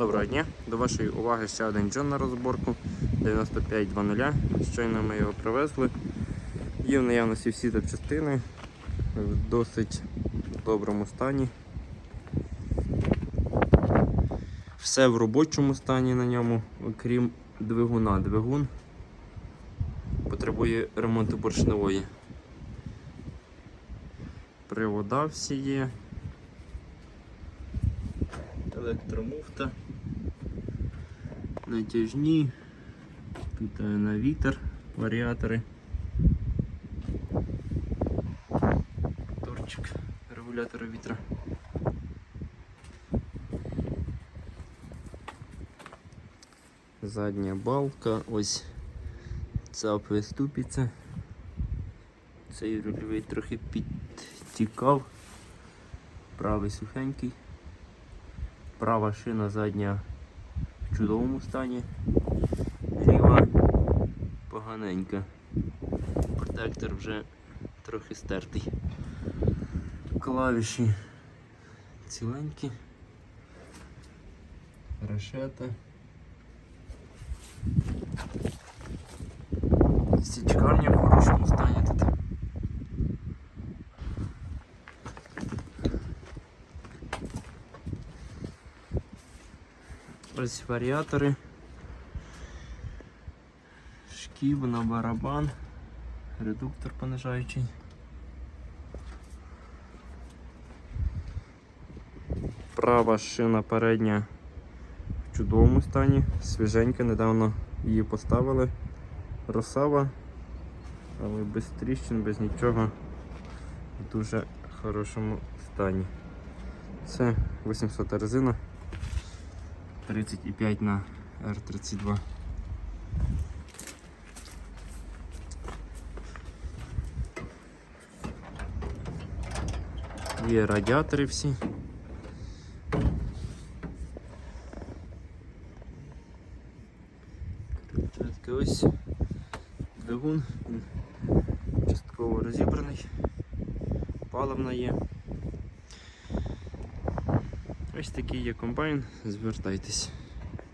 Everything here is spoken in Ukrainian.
Доброго дня! До вашої уваги ще один джон на розборку 9520. Щойно ми його привезли. Є в наявності всі запчастини в досить доброму стані. Все в робочому стані на ньому, окрім двигуна. Двигун потребує ремонту поршневої. Привода всі є. Електромуфта. Натяжні. Тут на вітер варіатори. Торчик регулятора вітра. Задня балка, ось цапи ступиця. Цей рульовий трохи підтікав. Правий сухенький. Права шина задня в чудовому стані. Ліва поганенька. Протектор вже трохи стертий. Клавіші ціленькі. Решета. Січкарня в хорошому стані тут. Ось варіатори. Шків на барабан. Редуктор понижаючий. Права шина передня в чудовому стані, свіженька, недавно її поставили. Росава, але без тріщин, без нічого в дуже хорошому стані. Це 800 резина. 35 на R32. Є радіатори всі. Чотки ось двигун, він частково розібраний, паливна є. Ось такий є комбайн, звертайтесь.